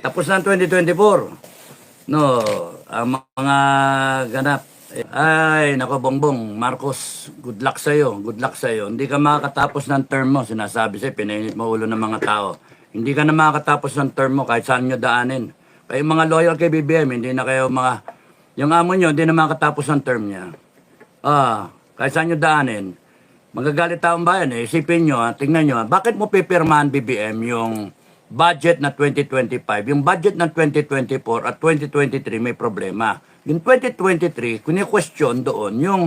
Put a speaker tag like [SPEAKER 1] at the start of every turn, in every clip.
[SPEAKER 1] tapos na ang 2024. No, ang mga ganap. Ay, nako Bongbong, Marcos, good luck sa'yo, good luck sa'yo. Hindi ka makakatapos ng term mo, sinasabi sa'yo, pinainit mo ulo ng mga tao. Hindi ka na makakatapos ng term mo kahit saan nyo daanin. Kayo mga loyal kay BBM, hindi na kayo mga... Yung amo nyo, hindi na makakatapos ng term niya. Ah, kahit saan nyo daanin. Magagalit taong bayan eh. Isipin nyo, ah, tingnan nyo, ah, bakit mo pipirmahan BBM yung budget na 2025? Yung budget ng 2024 at 2023 may problema. Yung 2023, kuni-question doon yung,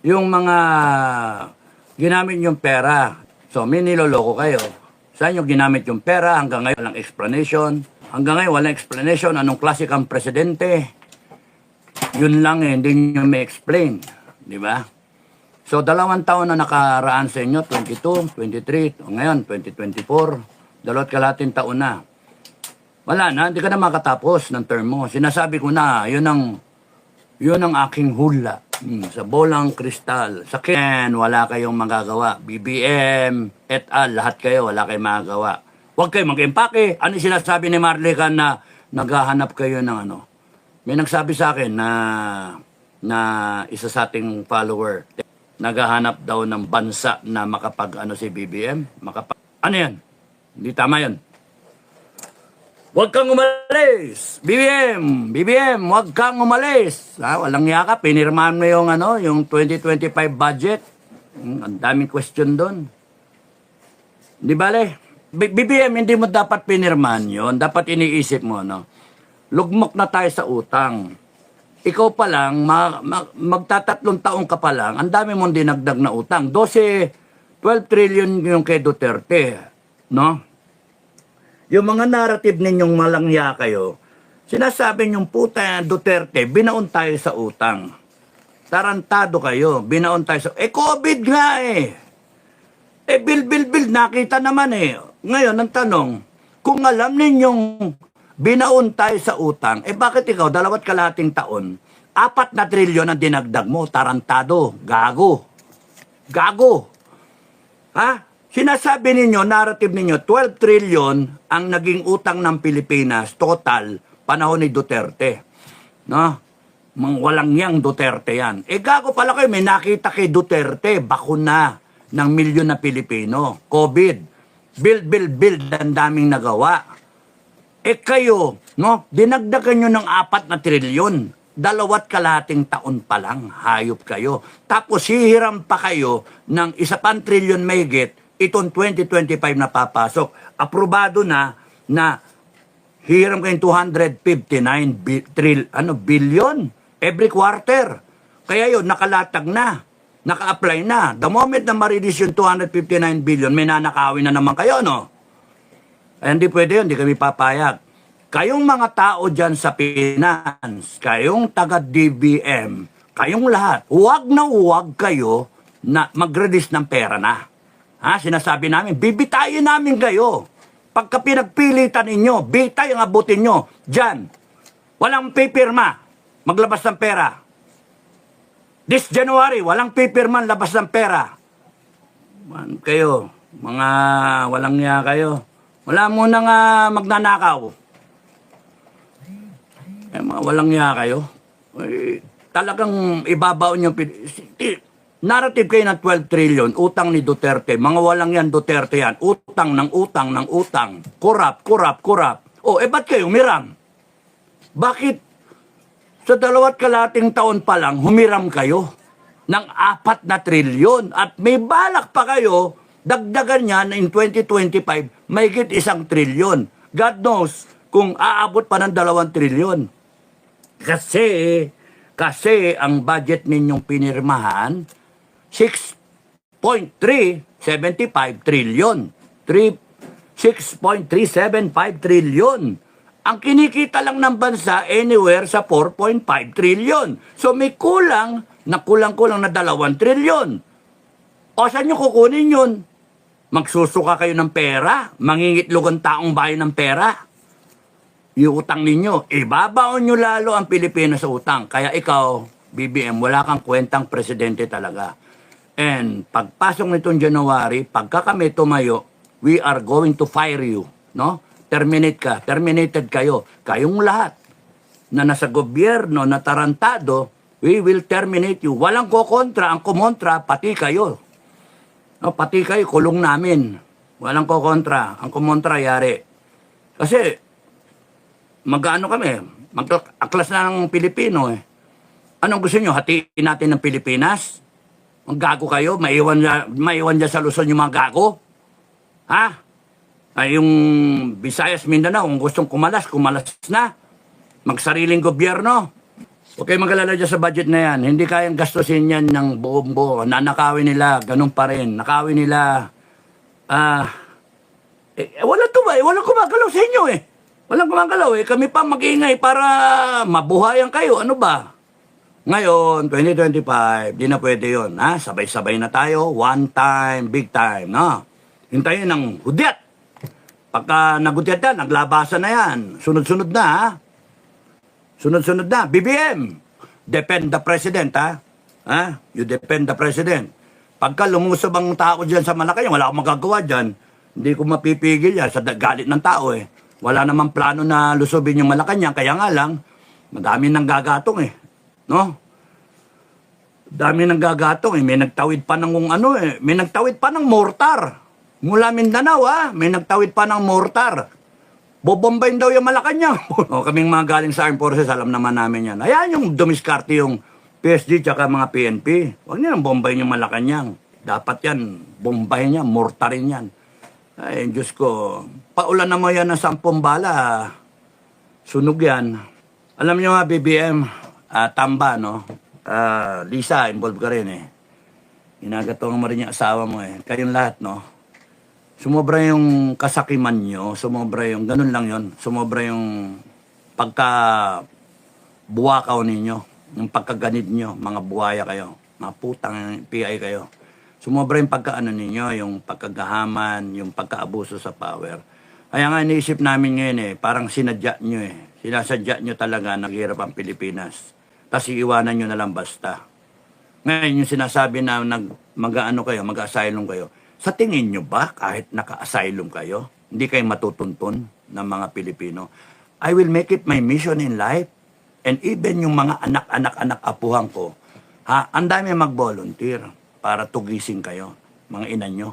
[SPEAKER 1] yung mga ginamit yung pera. So, may niloloko kayo. Saan yung ginamit yung pera? Hanggang ngayon walang explanation. Hanggang ngayon walang explanation. Anong klase kang presidente? Yun lang eh, hindi nyo may explain. Di ba? So, dalawang taon na nakaraan sa inyo, 22, 23, o ngayon, 2024, dalawat kalating taon na. Wala na, hindi ka na makatapos ng term mo. Sinasabi ko na, yun ang, yun ang aking hula. Hmm, sa bolang kristal, sa Ken, wala kayong magagawa. BBM, et al, lahat kayo, wala kayong magagawa. Huwag kayo mag-impake. Ano sinasabi ni Marlican na naghahanap kayo ng ano? May nagsabi sa akin na na isa sa ating follower naghahanap daw ng bansa na makapag ano si BBM, makapag ano yan? Hindi tama yan. Huwag kang umalis! BBM! BBM, huwag kang umalis! Ha, walang yaka, pinirmahan mo yung, ano, yung 2025 budget. Hmm, ang daming question doon. Di bale? BBM, hindi mo dapat pinirmahan yon Dapat iniisip mo, no? Lugmok na tayo sa utang. Ikaw pa lang, ma- ma- magtatatlong taong ka pa lang, ang dami mong dinagdag na utang. 12, 12 trillion yung kay Duterte. No? Yung mga narrative ninyong malangya kayo, sinasabi niyong puta Duterte, binaon tayo sa utang. Tarantado kayo, binaon tayo sa... Eh, COVID nga eh. Eh, bil, bil, bil, nakita naman eh. Ngayon, ang tanong, kung alam ninyong binaon tayo sa utang, eh bakit ikaw, dalawat kalating taon, apat na trilyon ang dinagdag mo, tarantado, gago. Gago. Ha? Sinasabi ninyo, narrative ninyo, 12 trillion ang naging utang ng Pilipinas, total, panahon ni Duterte. No? Mang walang yang Duterte yan. Eh gago pala kayo, may nakita kay Duterte, bakuna ng milyon na Pilipino. COVID. Build, build, build, ang daming nagawa. Eh kayo, no, dinagdagan nyo ng apat na trilyon. Dalawat kalating taon pa lang, hayop kayo. Tapos hihiram pa kayo ng isa pang trilyon mahigit, itong 2025 na papasok. Aprobado na na hiram kayong 259 bi- tril, ano, billion every quarter. Kaya yun, nakalatag na. Naka-apply na. The moment na ma-release yung 259 billion, may nanakawin na naman kayo, no? Ay, hindi pwede yun, hindi kami papayag. Kayong mga tao dyan sa finance, kayong taga-DBM, kayong lahat, huwag na huwag kayo na mag-release ng pera na. Ha? Sinasabi namin, bibitayin namin kayo. Pagka pinagpilitan ninyo, bitay ang abutin nyo. Dyan, walang pipirma, maglabas ng pera. This January, walang pipirman, labas ng pera. Man, kayo, mga walang niya kayo. Wala mo nang ah, magnanakaw. Eh, mga walang niya kayo. Eh, talagang ibabaon yung... Narrative kayo ng 12 trillion, utang ni Duterte. Mga walang yan, Duterte yan. Utang ng utang ng utang. Kurap, kurap, kurap. O, eh ba't kayo umiram? Bakit sa dalawat kalating taon pa lang, humiram kayo ng apat na trilyon. At may balak pa kayo, dagdagan niya na in 2025, may isang trilyon. God knows kung aabot pa ng dalawang trilyon. Kasi, kasi ang budget ninyong pinirmahan, 6.375 trilyon. 3, 6.375 trilyon. Ang kinikita lang ng bansa anywhere sa 4.5 trilyon. So may kulang na kulang-kulang na 2 trilyon. O saan nyo kukunin yun? Magsusuka kayo ng pera? Mangingitlog ang taong bayan ng pera? Yung utang ninyo, ibabaon nyo lalo ang Pilipinas sa utang. Kaya ikaw, BBM, wala kang kwentang presidente talaga. And pagpasok nitong January, pagka kami tumayo, we are going to fire you. No? terminate ka, terminated kayo. Kayong lahat na nasa gobyerno na tarantado, we will terminate you. Walang kokontra, ang kumontra, pati kayo. No, pati kayo, kulong namin. Walang kokontra, ang kumontra, yari. Kasi, mag-ano kami, mag-aklas na ng Pilipino eh. Anong gusto nyo, hatiin natin ng Pilipinas? Ang gago kayo, maiwan, dyan- maiwan dyan sa Luzon yung mga gago? Ha? Ay, yung Visayas, Mindanao, kung gustong kumalas, kumalas na. Magsariling gobyerno. Huwag kayong magalala dyan sa budget na yan. Hindi kayang gastusin yan ng buong buo. Nanakawin nila, ganun pa rin. Nakawin nila. Ah, eh, eh, wala to ba? Eh, walang gumagalaw sa inyo eh. Walang gumagalaw eh. Kami pa mag-ingay para mabuhayan kayo. Ano ba? Ngayon, 2025, di na pwede yun. Ha? Sabay-sabay na tayo. One time, big time. No? Hintayin ng hudyat. Pagka nagudyat yan, naglabasan na yan. Sunod-sunod na, ha? Sunod-sunod na. BBM, depend the president, ha? Ha? You depend the president. Pagka lumusob ang tao dyan sa Malacanang, wala akong magagawa dyan. Hindi ko mapipigil yan sa galit ng tao, eh. Wala namang plano na lusobin yung Malacanang, kaya nga lang, madami nang gagatong, eh. No? Dami nang gagatong, eh. May nagtawid pa ng kung ano, eh. May nagtawid pa ng mortar. Mula Mindanao, ha? May nagtawid pa ng mortar. Bobombayin daw yung Malacanang. o, kaming mga galing sa Armed Forces, alam naman namin yan. Ayan yung dumiskarte yung PSG tsaka mga PNP. Huwag nilang bombayin yung Malacanang. Dapat yan, bombayin yan, mortarin yan. Ay, Diyos ko, paulan na mo yan ng sampung bala. Sunog yan. Alam niyo nga, BBM, ah, tamba, no? Ah, Lisa, involved ka rin eh. Inagatong mo rin yung asawa mo eh. Kayong lahat, no? Sumobra yung kasakiman nyo, sumobra yung, ganun lang yon sumobra yung pagka buwakaw ninyo, yung pagkaganid nyo, mga buhaya kayo, mga putang PI kayo. Sumobra yung pagkaano ninyo, yung pagkagahaman, yung pagkaabuso sa power. Kaya nga iniisip namin ngayon eh, parang sinadya nyo eh. Sinasadya nyo talaga naghirap ang Pilipinas. Tapos iiwanan nyo na lang basta. Ngayon yung sinasabi na nag, mag-ano kayo, mag-asylum kayo, sa tingin nyo ba kahit naka-asylum kayo, hindi kayo matutuntun ng mga Pilipino? I will make it my mission in life. And even yung mga anak-anak-anak apuhan ko, ha, ang dami mag-volunteer para tugising kayo, mga ina nyo.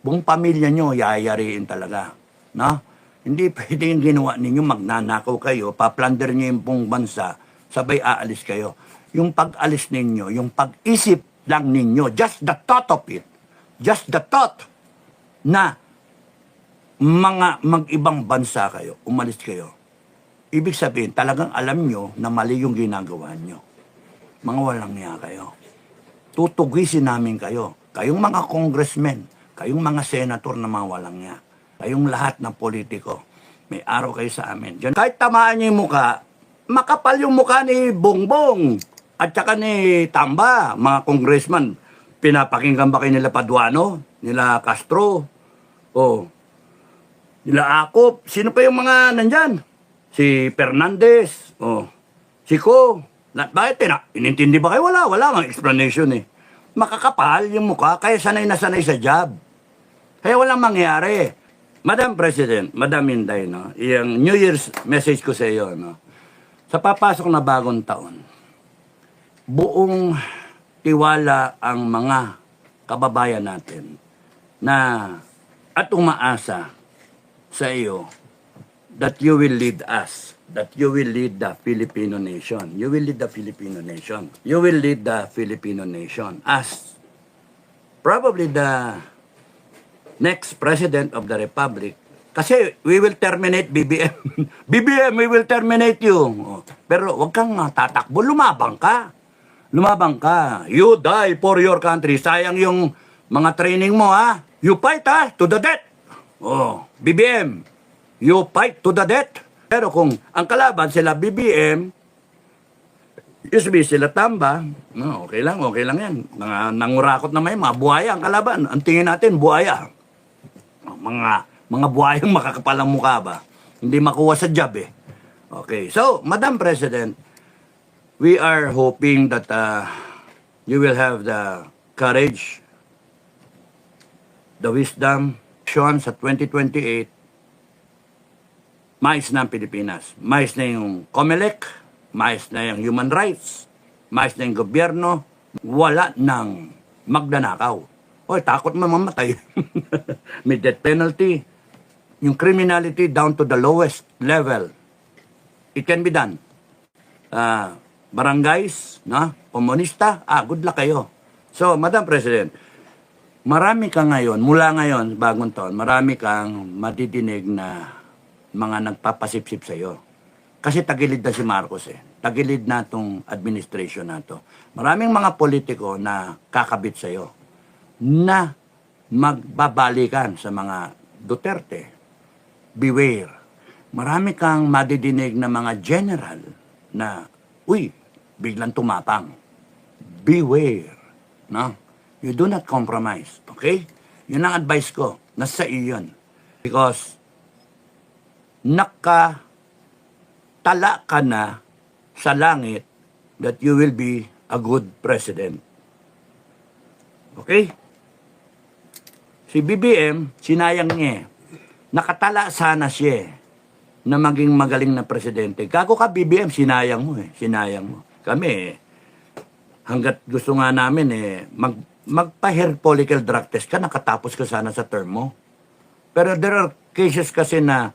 [SPEAKER 1] Buong pamilya nyo, yayariin talaga. No? Hindi pwede yung ginawa ninyo, magnanakaw kayo, paplander nyo yung buong bansa, sabay aalis kayo. Yung pag-alis ninyo, yung pag-isip lang ninyo, just the thought of it, just the thought na mga mag-ibang bansa kayo, umalis kayo. Ibig sabihin, talagang alam nyo na mali yung ginagawa nyo. Mga walang niya kayo. Tutugisin namin kayo. Kayong mga congressmen, kayong mga senator na mga walang niya. Kayong lahat ng politiko. May araw kayo sa amin. Diyan, kahit tamaan niyo yung muka, makapal yung muka ni Bongbong at saka ni Tamba, mga congressman. Pinapakinggan ba kayo nila Paduano, nila Castro, o nila Akop, sino pa yung mga nandyan? Si Fernandez, o si Ko. Na, bakit tina? Inintindi ba kayo? Wala, wala nga explanation eh. Makakapal yung mukha, kaya sanay na sanay sa job. Kaya walang mangyari. Madam President, Madam Inday, no, yung New Year's message ko sa iyo, no, sa papasok na bagong taon, buong tiwala ang mga kababayan natin na at umaasa sa iyo that you will lead us, that you will lead the Filipino nation. You will lead the Filipino nation. You will lead the Filipino nation as probably the next president of the republic. Kasi we will terminate BBM. BBM, we will terminate you. Pero wag kang ah, tatakbo, lumabang ka. Lumabang ka. You die for your country. Sayang yung mga training mo, ha? You fight, ha? To the death. Oh, BBM, you fight to the death. Pero kung ang kalaban sila BBM, Usually sila tamba, no, okay lang, okay lang yan. Mga nangurakot na may mga buhaya ang kalaban. Ang tingin natin, buhaya. Mga mga buhayang makakapalang mukha ba? Hindi makuha sa job eh. Okay, so, Madam President, we are hoping that uh, you will have the courage, the wisdom, shown sa 2028 mais na ang Pilipinas. Mais na yung COMELEC, mais na yung human rights, mais na yung gobyerno, wala nang magdanakaw. Oy, takot mo mamatay. May death penalty. Yung criminality down to the lowest level. It can be done. Ah, barangays, no? Komunista, ah, good luck kayo. So, Madam President, marami ka ngayon, mula ngayon, bagong taon, marami kang madidinig na mga nagpapasipsip sa iyo. Kasi tagilid na si Marcos eh. Tagilid na itong administration na to. Maraming mga politiko na kakabit sa iyo na magbabalikan sa mga Duterte. Beware. Marami kang madidinig na mga general na, uy, biglang tumapang. Beware. No? You do not compromise. Okay? Yun ang advice ko. Nasa iyo yun. Because naka tala ka na sa langit that you will be a good president. Okay? Si BBM, sinayang niya. Nakatala sana siya eh, na maging magaling na presidente. Gago ka BBM, sinayang mo eh. Sinayang mo. Kami eh, hanggat gusto nga namin eh, mag, magpa-hair follicle drug test ka, nakatapos ka sana sa term mo. Pero there are cases kasi na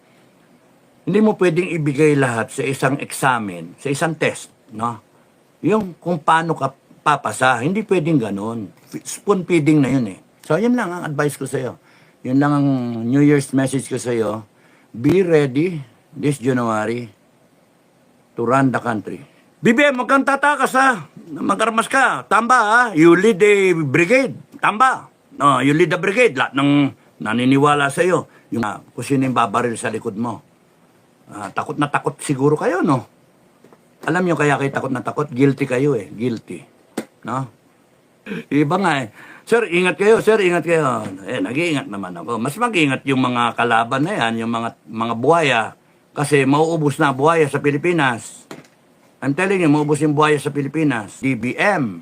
[SPEAKER 1] hindi mo pwedeng ibigay lahat sa isang examen, sa isang test, no? Yung kung paano ka papasa, hindi pwedeng ganun. Spoon feeding na yun eh. So, yun lang ang advice ko sa'yo. Yun lang ang New Year's message ko sa'yo. Be ready this January to run the country. BBM, huwag kang tatakas ha. Magkarmas ka. Tamba ha. You lead a brigade. Tamba. No, you lead the brigade. Lahat ng naniniwala sa iyo. Yung uh, kung sino yung babaril sa likod mo. Ah, takot na takot siguro kayo, no? Alam nyo kaya kayo takot na takot? Guilty kayo eh. Guilty. No? Iba nga eh. Sir, ingat kayo, sir, ingat kayo. Eh, nag-iingat naman ako. Mas mag-ingat yung mga kalaban na yan, yung mga, mga buhaya. Kasi mauubos na buhaya sa Pilipinas. I'm telling you, maubos yung buhaya sa Pilipinas. DBM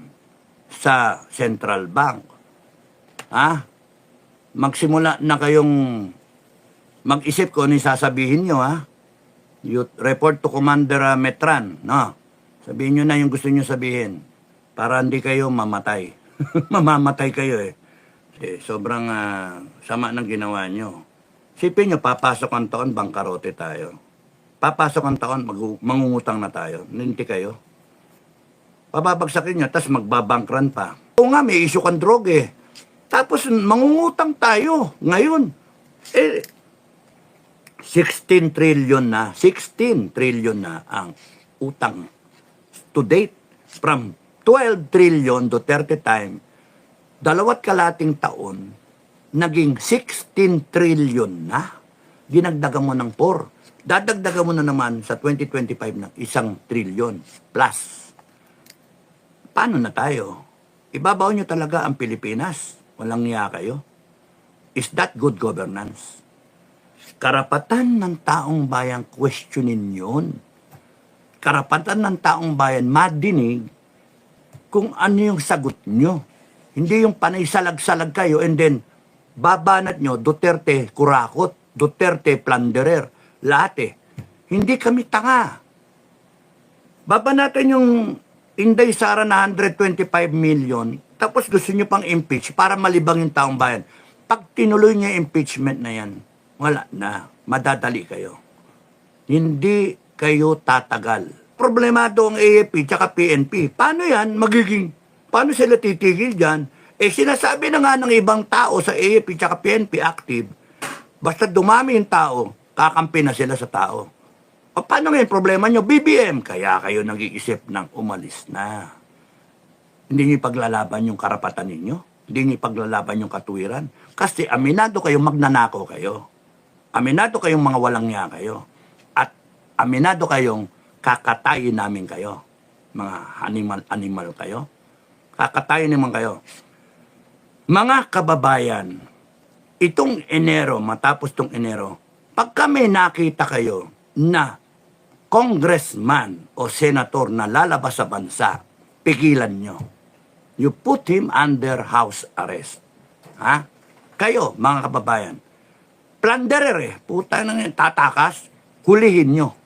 [SPEAKER 1] sa Central Bank. Ha? Magsimula na kayong mag-isip ko ano yung sasabihin nyo, ha? You report to Commander uh, Metran, no? Sabihin nyo na yung gusto nyo sabihin para hindi kayo mamatay. Mamamatay kayo eh. Eh, sobrang ah, sama ng ginawa nyo. Sipin nyo, papasok ang taon, bangkarote tayo. Papasok ang taon, mag- mangungutang na tayo. Ninti kayo. Pababagsakin nyo, tapos magbabankran pa. Oo nga, may issue kang drug eh. Tapos mangungutang tayo ngayon. Eh, 16 trillion na, 16 trillion na ang utang to date from 12 trillion 30 time, dalawat kalating taon, naging 16 trillion na. Dinagdagan mo ng 4. Dadagdagan mo na naman sa 2025 ng isang trillion plus. Paano na tayo? Ibabaw nyo talaga ang Pilipinas. Walang niya kayo. Is that good governance? Karapatan ng taong bayan questionin yun. Karapatan ng taong bayan madinig kung ano yung sagot nyo. Hindi yung panay salag-salag kayo and then babanat nyo, Duterte kurakot, Duterte plunderer, lahat eh. Hindi kami tanga. Baba natin yung Inday Sara na 125 million, tapos gusto nyo pang impeach para malibang yung taong bayan. Pag tinuloy niya impeachment na yan, wala na. Madadali kayo. Hindi kayo tatagal. Problemado ang AFP tsaka PNP. Paano yan magiging, paano sila titigil dyan? Eh sinasabi na nga ng ibang tao sa AFP tsaka PNP active, basta dumami yung tao, kakampi na sila sa tao. O paano ngayon problema nyo? BBM. Kaya kayo nag-iisip ng umalis na. Hindi niyo paglalaban yung karapatan ninyo. Hindi niyo paglalaban yung katuwiran. Kasi aminado kayong magnanako kayo. Aminado kayong mga walang niya kayo. At aminado kayong kakatayin namin kayo. Mga animal-animal kayo. Kakatayin naman kayo. Mga kababayan, itong Enero, matapos itong Enero, pag kami nakita kayo na congressman o senator na lalabas sa bansa, pigilan nyo. You put him under house arrest. Ha? Kayo, mga kababayan, plunderer eh. Puta na tatakas. hulihin nyo.